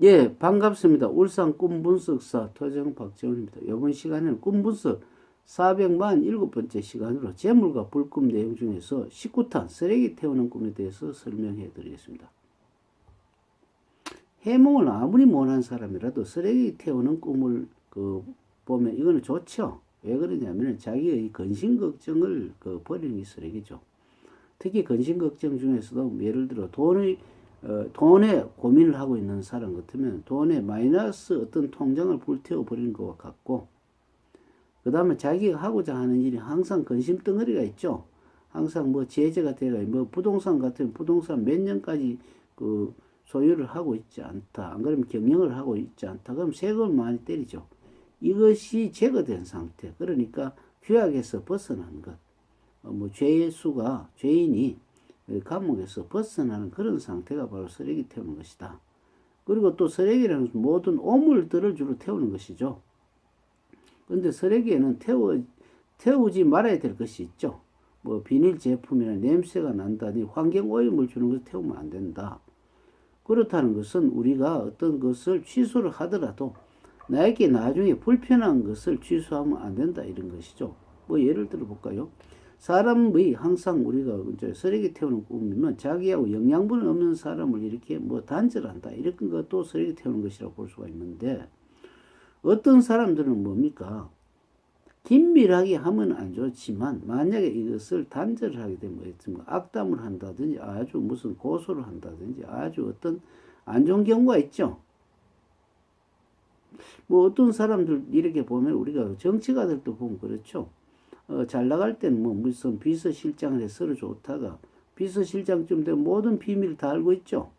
예, 반갑습니다. 울산 꿈분석사 토정 박재훈입니다. 이번 시간에는 꿈분석 447번째 시간으로 재물과 불꿈 내용 중에서 19탄 쓰레기 태우는 꿈에 대해서 설명해 드리겠습니다. 해몽을 아무리 못한 사람이라도 쓰레기 태우는 꿈을 그 보면 이거는 좋죠. 왜 그러냐면 자기의 근심 걱정을 그 버리는 게 쓰레기죠. 특히 근심 걱정 중에서도 예를 들어 돈의 어, 돈에 고민을 하고 있는 사람 같으면 돈에 마이너스 어떤 통장을 불태워 버리는 것과 같고 그 다음에 자기가 하고자 하는 일이 항상 근심 덩어리가 있죠. 항상 뭐 제재가 돼가 뭐 부동산 같은 부동산 몇 년까지 그 소유를 하고 있지 않다. 안 그러면 경영을 하고 있지 않다. 그럼 세금을 많이 때리죠. 이것이 제거된 상태. 그러니까 규약에서 벗어난 것. 어, 뭐 죄의 수가 죄인이 감옥에서 벗어나는 그런 상태가 바로 쓰레기 태우는 것이다. 그리고 또 쓰레기라는 모든 오물들을 주로 태우는 것이죠. 근데 쓰레기에는 태워, 태우지 말아야 될 것이 있죠. 뭐 비닐 제품이나 냄새가 난다니 환경 오염을 주는 것을 태우면 안 된다. 그렇다는 것은 우리가 어떤 것을 취소를 하더라도 나에게 나중에 불편한 것을 취소하면 안 된다 이런 것이죠. 뭐 예를 들어 볼까요? 사람의 항상 우리가 이제 쓰레기 태우는 꿈이면 자기하고 영양분 없는 사람을 이렇게 뭐 단절한다 이런 것도 쓰레기 태우는 것이라고 볼 수가 있는데 어떤 사람들은 뭡니까? 긴밀하게 하면 안 좋지만 만약에 이것을 단절을 하게 되면 뭐겠습니까? 악담을 한다든지 아주 무슨 고소를 한다든지 아주 어떤 안 좋은 경우가 있죠. 뭐 어떤 사람들 이렇게 보면 우리가 정치가들도 보면 그렇죠. 어, 잘 나갈 때는 뭐 무슨 비서실장을 해 서로 좋다가 비서실장쯤 되면 모든 비밀을 다 알고 있죠.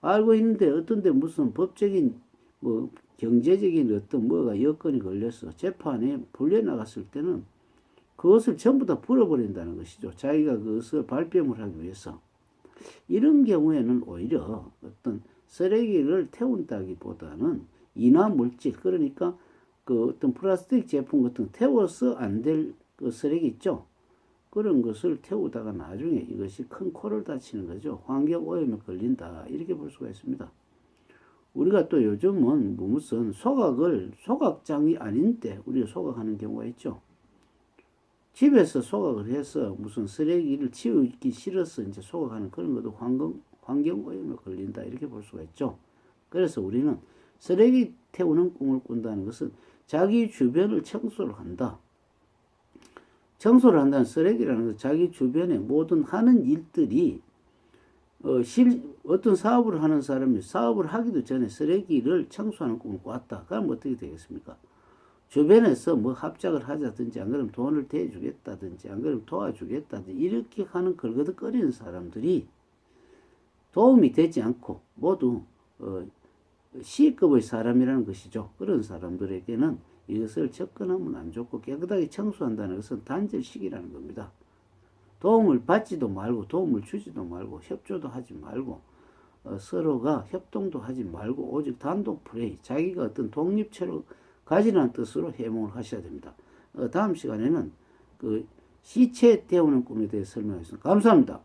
알고 있는데 어떤데 무슨 법적인 뭐 경제적인 어떤 뭐가 여건이 걸려서 재판에 불려 나갔을 때는 그것을 전부 다 풀어버린다는 것이죠. 자기가 그것을 발뺌을 하기 위해서. 이런 경우에는 오히려 어떤 쓰레기를 태운다기보다는 인화 물질, 그러니까 그 어떤 플라스틱 제품 같은 거 태워서 안 될 그 쓰레기 있죠. 그런 것을 태우다가 나중에 이것이 큰 코를 다치는 거죠. 환경 오염에 걸린다. 이렇게 볼 수가 있습니다. 우리가 또 요즘은 뭐 무슨 소각을 소각장이 아닌데 우리가 소각하는 경우가 있죠. 집에서 소각을 해서 무슨 쓰레기를 치우기 싫어서 이제 소각하는 그런 것도 환경, 환경 오염에 걸린다. 이렇게 볼 수가 있죠. 그래서 우리는 쓰레기 태우는 꿈을 꾼다는 것은 자기 주변을 청소를 한다. 청소를 한다는 쓰레기라는 것은 자기 주변의 모든 하는 일들이 어, 실, 어떤 사업을 하는 사람이 사업을 하기도 전에 쓰레기를 청소하는 꿈을 꿨다. 그럼 어떻게 되겠습니까? 주변에서 뭐 합작을 하자든지 안 그러면 돈을 대주겠다든지 안 그러면 도와주겠다든지 이렇게 하는 걸거덕거리는 사람들이 도움이 되지 않고 모두 어, C급의 사람이라는 것이죠. 그런 사람들에게는 이것을 접근하면 안 좋고 깨끗하게 청소한다는 것은 단절식이라는 겁니다. 도움을 받지도 말고 도움을 주지도 말고 협조도 하지 말고 어, 서로가 협동도 하지 말고 오직 단독 플레이 자기가 어떤 독립체로 가지라는 뜻으로 해몽을 하셔야 됩니다. 어, 다음 시간에는 그 시체 태우는 꿈에 대해 설명하겠습니다. 감사합니다.